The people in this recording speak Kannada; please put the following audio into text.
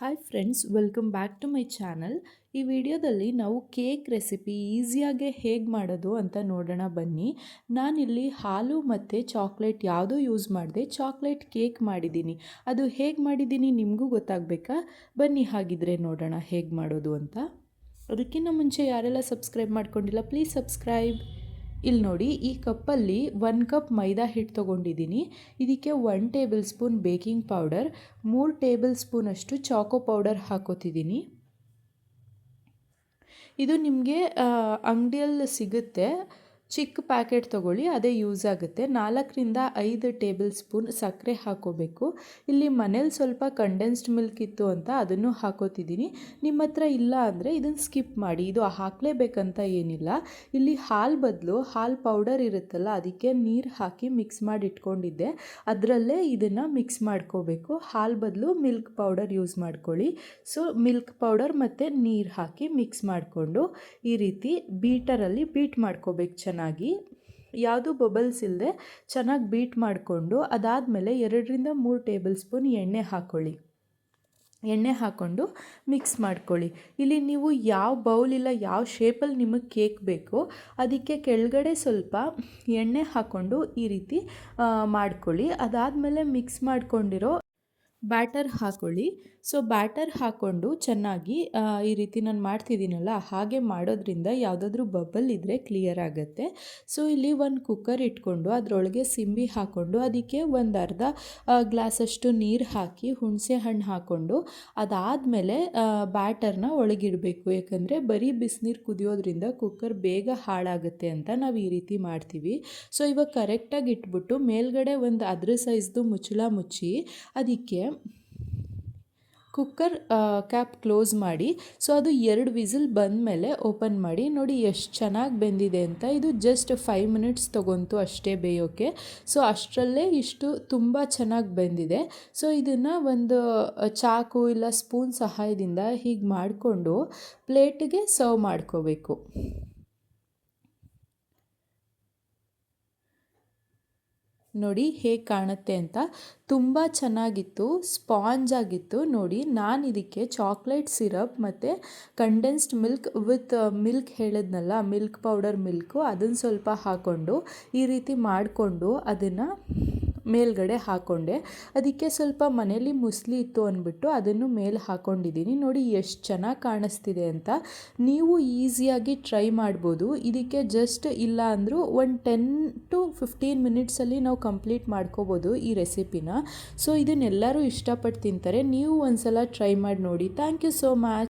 Hi friends welcome back to my channel ಈ ವಿಡಿಯೋದಲ್ಲಿ ನಾವು ಕೇಕ್ ರೆಸಿಪಿ ಈಸಿಯಾಗೆ ಹೇಗೆ ಮಾಡೋದು ಅಂತ ನೋಡೋಣ ಬನ್ನಿ. ನಾನಿಲ್ಲಿ ಹಾಲು ಮತ್ತು ಚಾಕ್ಲೇಟ್ ಯಾವುದೂ ಯೂಸ್ ಮಾಡಿದೆ ಚಾಕ್ಲೇಟ್ ಕೇಕ್ ಮಾಡಿದ್ದೀನಿ. ಅದು ಹೇಗೆ ಮಾಡಿದ್ದೀನಿ ನಿಮಗೂ ಗೊತ್ತಾಗಬೇಕಾ? ಬನ್ನಿ ಹಾಗಿದ್ರೆ ನೋಡೋಣ ಹೇಗೆ ಮಾಡೋದು ಅಂತ. ಅದಕ್ಕಿಂತ ಮುಂಚೆ ಯಾರೆಲ್ಲ ಸಬ್ಸ್ಕ್ರೈಬ್ ಮಾಡ್ಕೊಂಡಿಲ್ಲ ಪ್ಲೀಸ್ ಸಬ್ಸ್ಕ್ರೈಬ್ ಇಲ್ಲಿ ನೋಡಿ, ಈ ಕಪ್ಪಲ್ಲಿ ಒನ್ ಕಪ್ ಮೈದಾ ಹಿಟ್ಟು ತೊಗೊಂಡಿದ್ದೀನಿ. ಇದಕ್ಕೆ one tablespoon baking powder, ಮೂರು ಟೇಬಲ್ ಸ್ಪೂನಷ್ಟು ಚಾಕೋ ಪೌಡರ್ ಹಾಕೋತಿದ್ದೀನಿ. ಇದು ನಿಮಗೆ ಅಂಗಡಿಯಲ್ಲಿ ಸಿಗುತ್ತೆ. ಚಿಕ್ಕ ಪ್ಯಾಕೆಟ್ ತೊಗೊಳ್ಳಿ, ಅದೇ ಯೂಸ್ ಆಗುತ್ತೆ. ನಾಲ್ಕರಿಂದ ಐದು ಟೇಬಲ್ ಸ್ಪೂನ್ ಸಕ್ಕರೆ ಹಾಕೋಬೇಕು. ಇಲ್ಲಿ ಮನೇಲಿ ಸ್ವಲ್ಪ ಕಂಡೆನ್ಸ್ಡ್ ಮಿಲ್ಕ್ ಇತ್ತು ಅಂತ ಅದನ್ನು ಹಾಕೋತಿದ್ದೀನಿ. ನಿಮ್ಮ ಹತ್ರ ಇಲ್ಲ ಅಂದರೆ ಇದನ್ನು ಸ್ಕಿಪ್ ಮಾಡಿ. ಇದು ಹಾಕಲೇಬೇಕಂತ ಏನಿಲ್ಲ. ಇಲ್ಲಿ ಹಾಲು ಬದಲು ಹಾಲು ಪೌಡರ್ ಇರುತ್ತಲ್ಲ, ಅದಕ್ಕೆ ನೀರು ಹಾಕಿ ಮಿಕ್ಸ್ ಮಾಡಿ ಇಟ್ಕೊಂಡಿದ್ದೆ ಅದರಲ್ಲೇ ಇದನ್ನು ಮಿಕ್ಸ್ ಮಾಡ್ಕೋಬೇಕು. ಹಾಲು ಬದಲು ಮಿಲ್ಕ್ ಪೌಡರ್ ಯೂಸ್ ಮಾಡ್ಕೊಳ್ಳಿ. ಸೊ ಮಿಲ್ಕ್ ಪೌಡರ್ ಮತ್ತು ನೀರು ಹಾಕಿ ಮಿಕ್ಸ್ ಮಾಡಿಕೊಂಡು ಈ ರೀತಿ ಬೀಟರಲ್ಲಿ ಬೀಟ್ ಮಾಡ್ಕೋಬೇಕು ಚೆನ್ನಾಗಿ. ಚೆನ್ನಾಗಿ, ಯಾವುದು ಬಬಲ್ಸ್ ಇಲ್ಲದೆ ಚೆನ್ನಾಗಿ ಬೀಟ್ ಮಾಡಿಕೊಂಡು ಅದಾದಮೇಲೆ ಎರಡರಿಂದ ಮೂರು ಟೇಬಲ್ ಸ್ಪೂನ್ ಎಣ್ಣೆ ಹಾಕ್ಕೊಳ್ಳಿ ಎಣ್ಣೆ ಹಾಕ್ಕೊಂಡು ಮಿಕ್ಸ್ ಮಾಡ್ಕೊಳ್ಳಿ. ಇಲ್ಲಿ ನೀವು ಯಾವ ಬೌಲ್ ಇಲ್ಲ ಯಾವ ಶೇಪಲ್ಲಿ ನಿಮಗೆ ಕೇಕ್ ಬೇಕೋ ಅದಕ್ಕೆ ಕೆಳಗಡೆ ಸ್ವಲ್ಪ ಎಣ್ಣೆ ಹಾಕ್ಕೊಂಡು ಈ ರೀತಿ ಮಾಡ್ಕೊಳ್ಳಿ. ಅದಾದಮೇಲೆ ಮಿಕ್ಸ್ ಮಾಡ್ಕೊಂಡಿರೋ ಬ್ಯಾಟರ್ ಹಾಕ್ಕೊಳ್ಳಿ ಸೊ, ಬ್ಯಾಟರ್ ಹಾಕ್ಕೊಂಡು ಚೆನ್ನಾಗಿ ಈ ರೀತಿ ನಾನು ಮಾಡ್ತಿದ್ದೀನಲ್ಲ, ಹಾಗೆ ಮಾಡೋದ್ರಿಂದ ಯಾವುದಾದ್ರೂ ಬಬ್ಬಲ್ ಇದ್ದರೆ ಕ್ಲಿಯರ್ ಆಗುತ್ತೆ. ಸೊ, ಇಲ್ಲಿ ಒಂದು ಕುಕ್ಕರ್ ಇಟ್ಕೊಂಡು ಅದರೊಳಗೆ ಸಿಂಬಿ ಹಾಕ್ಕೊಂಡು ಅದಕ್ಕೆ ಒಂದು ಅರ್ಧ ಗ್ಲಾಸಷ್ಟು ನೀರು ಹಾಕಿ ಹುಣಸೆ ಹಣ್ಣು ಹಾಕ್ಕೊಂಡು ಅದಾದಮೇಲೆ ಬ್ಯಾಟರ್ನ ಒಳಗಿಡಬೇಕು. ಯಾಕಂದರೆ ಬರೀ ಬಿಸಿನೀರು ಕುದಿಯೋದ್ರಿಂದ ಕುಕ್ಕರ್ ಬೇಗ ಹಾಳಾಗುತ್ತೆ ಅಂತ ನಾವು ಈ ರೀತಿ ಮಾಡ್ತೀವಿ. ಸೊ, ಇವಾಗ ಕರೆಕ್ಟಾಗಿ ಇಟ್ಬಿಟ್ಟು ಮೇಲ್ಗಡೆ ಒಂದು ಅದ್ರ ಸೈಜ್ದು ಮುಚ್ಚಳ ಮುಚ್ಚಿ ಅದಕ್ಕೆ ಕುಕ್ಕರ್ ಕ್ಯಾಪ್ ಕ್ಲೋಸ್ ಮಾಡಿ. ಸೊ, ಅದು ಎರಡು ವಿಸಿಲ್ ಬಂದ ಮೇಲೆ ಓಪನ್ ಮಾಡಿ. ನೋಡಿ, ಎಷ್ಟು ಚೆನ್ನಾಗಿ ಬೆಂದಿದೆ ಅಂತ. ಇದು ಜಸ್ಟ್ ಫೈವ್ ಮಿನಿಟ್ಸ್ ತೊಗೊಂತು ಅಷ್ಟೇ ಬೇಯೋಕ್ಕೆ ಸೊ, ಅಷ್ಟರಲ್ಲೇ ಇಷ್ಟು ತುಂಬ ಚೆನ್ನಾಗಿ ಬೆಂದಿದೆ. ಸೊ, ಇದನ್ನು ಒಂದು ಚಾಕು ಇಲ್ಲ ಸ್ಪೂನ್ ಸಹಾಯದಿಂದ ಹೀಗೆ ಮಾಡಿಕೊಂಡು ಪ್ಲೇಟಿಗೆ ಸರ್ವ್ ಮಾಡ್ಕೋಬೇಕು. ನೋಡಿ ಹೇಗೆ ಕಾಣುತ್ತೆ ಅಂತ. ತುಂಬ ಚೆನ್ನಾಗಿತ್ತು, ಸ್ಪಾಂಜ್ ಆಗಿತ್ತು. ನೋಡಿ ನಾನು ಇದಕ್ಕೆ ಚಾಕ್ಲೇಟ್ ಸಿರಪ್ ಮತ್ತು ಕಂಡೆನ್ಸ್ಡ್ ಮಿಲ್ಕ್ ವಿತ್ ಮಿಲ್ಕ್ ಹೇಳಿದ್ನಲ್ಲ ಮಿಲ್ಕ್ ಪೌಡರ್ ಮಿಲ್ಕು ಅದನ್ನು ಸ್ವಲ್ಪ ಹಾಕ್ಕೊಂಡು ಈ ರೀತಿ ಮಾಡಿಕೊಂಡು ಅದನ್ನು ಮೇಲ್ಗಡೆ ಹಾಕ್ಕೊಂಡೆ ಅದಕ್ಕೆ ಸ್ವಲ್ಪ ಮನೇಲಿ ಮುಸ್ಲಿ ಇತ್ತು ಅಂದ್ಬಿಟ್ಟು ಅದನ್ನು ಮೇಲೆ ಹಾಕೊಂಡಿದ್ದೀನಿ. ನೋಡಿ ಎಷ್ಟು ಚೆನ್ನಾಗಿ ಕಾಣಿಸ್ತಿದೆ ಅಂತ. ನೀವು ಈಸಿಯಾಗಿ ಟ್ರೈ ಮಾಡ್ಬೋದು. ಇದಕ್ಕೆ ಜಸ್ಟ್ ಇಲ್ಲ ಅಂದರೂ ಒಂದು ಟೆನ್ ಟು ಫಿಫ್ಟೀನ್ ಮಿನಿಟ್ಸಲ್ಲಿ ನಾವು ಕಂಪ್ಲೀಟ್ ಮಾಡ್ಕೋಬೋದು ಈ ರೆಸಿಪಿನ. ಸೊ ಇದನ್ನೆಲ್ಲರೂ ಇಷ್ಟಪಟ್ಟು ತಿಂತಾರೆ. ನೀವು ಒಂದ್ಸಲ ಟ್ರೈ ಮಾಡಿ ನೋಡಿ. Thank you so much